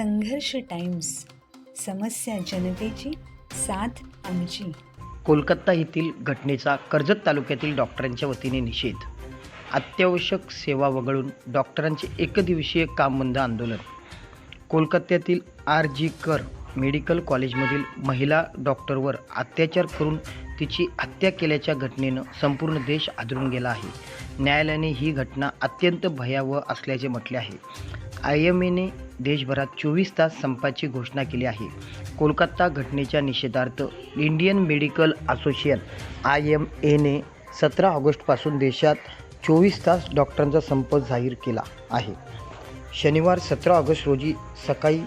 संघर्ष टाइम्स समस्या जनतेची साथ आमची. कोलकाता येथील घटनेचा कर्जत तालुक्यातील डॉक्टरांच्या वतीने निषेध. अत्यावश्यक सेवा वगळून डॉक्टरांचे एकदिवसीय काम बंद आंदोलन. कोलकात्यातील आर जी कर मेडिकल कॉलेजमधील महिला डॉक्टरवर अत्याचार करून तिची हत्या केल्याच्या घटनेनं संपूर्ण देश आदरून गेला आहे. न्यायालयाने ही घटना अत्यंत भयावह असल्याचे म्हटले आहे. आय एम एने देशभरात चोवीस तास संपाची घोषणा केली आहे. कोलकाता घटनेच्या निषेधार्थ Indian medical association I M एने सतरा ऑगस्टपासून देशात चोवीस तास डॉक्टरांचा संप जाहीर केला आहे. शनिवार सतरा ऑगस्ट रोजी सकाळी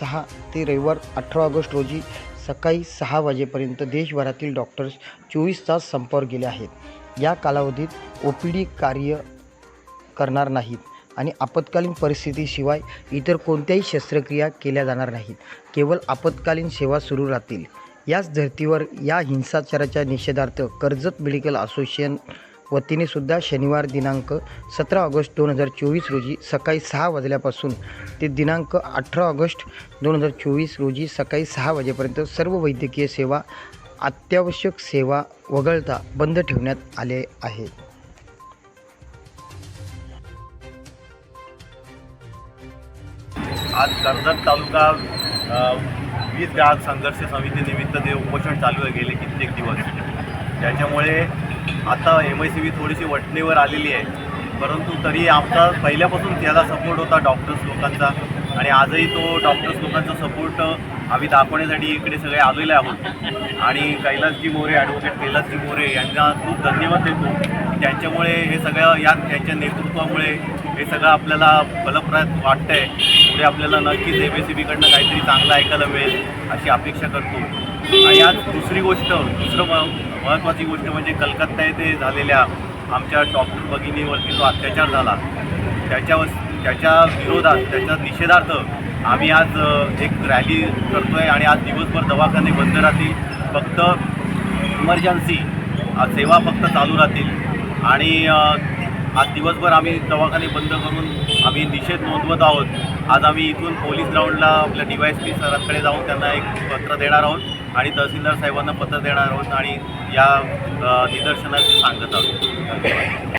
सहा ते रविवार अठरा ऑगस्ट रोजी सकाळी सहा वाजेपर्यंत देशभरातील डॉक्टर्स चोवीस तास संपावर गेले आहेत. या कालावधीत ओ पी डी कार्य करणार नाहीत. आणि आपत्कालीन परिस्थितीशिवाय इतर कोणत्याही शस्त्रक्रिया केल्या जाणार नाहीत. केवळ आपत्कालीन सेवा सुरू राहतील. याच धर्तीवर या हिंसाचाराच्या निषेधार्थ कर्जत मेडिकल असोसिएशन वतीने सुद्धा शनिवार दिनांक सतरा ऑगस्ट दोन हजार चोवीस रोजी सकाळी सहा वाजल्यापासून ते दिनांक अठरा ऑगस्ट दोन हजार चोवीस रोजी सकाळी सहा वाजेपर्यंत सर्व वैद्यकीय सेवा अत्यावश्यक सेवा वगळता बंद ठेवण्यात आले आहे आज कर्जत तालुका वीज ग्राहक संघर्ष समितीनिमित्त ते उपोषण चालू आहे गेले कित्येक दिवस. त्याच्यामुळे आता एम आय सी बी थोडीशी वटणीवर आलेली आहे. परंतु तरी आमचा पहिल्यापासून त्याला सपोर्ट होता डॉक्टर्स लोकांचा आणि आजही तो डॉक्टर्स लोकांचा सपोर्ट आम्ही दाखवण्यासाठी इकडे सगळे आलेले आहोत. आणि कैलासजी मोरे ॲडव्होकेट कैलासजी मोरे यांना खूप धन्यवाद देतो. त्यांच्यामुळे हे सगळं या त्यांच्या नेतृत्वामुळे हे सगळं आपल्याला फलप्रद वाटतं आहे पुढे आपल्याला नक्कीच एम एस सी बीकडनं काहीतरी चांगलं ऐकायला मिळेल अशी अपेक्षा करतो. आणि आज दुसरी गोष्ट दुसरं म महत्त्वाची गोष्ट म्हणजे कलकत्ता येथे झालेल्या आमच्या डॉक्टर भगिनीवरती जो अत्याचार झाला त्याच्यावर त्याच्या विरोधात त्याच्या निषेधार्थ आम्ही आज एक रॅली करतो आहे आणि आज दिवसभर दवाखाने बंद राहतील. फक्त इमर्जन्सी सेवा फक्त चालू राहतील. आणि आज दिवसभर आम्ही दवाखाने बंद करून आम्ही निषेध नोंदवत आहोत. आज आम्ही इथून पोलीस ग्राउंडला आपल्या डी वाय एस पी सरांकडे जाऊन त्यांना एक पत्र देणार आहोत आणि तहसीलदार साहेबांना पत्र देणार आहोत आणि या अ, निदर्शनाचे सांगत आहोत.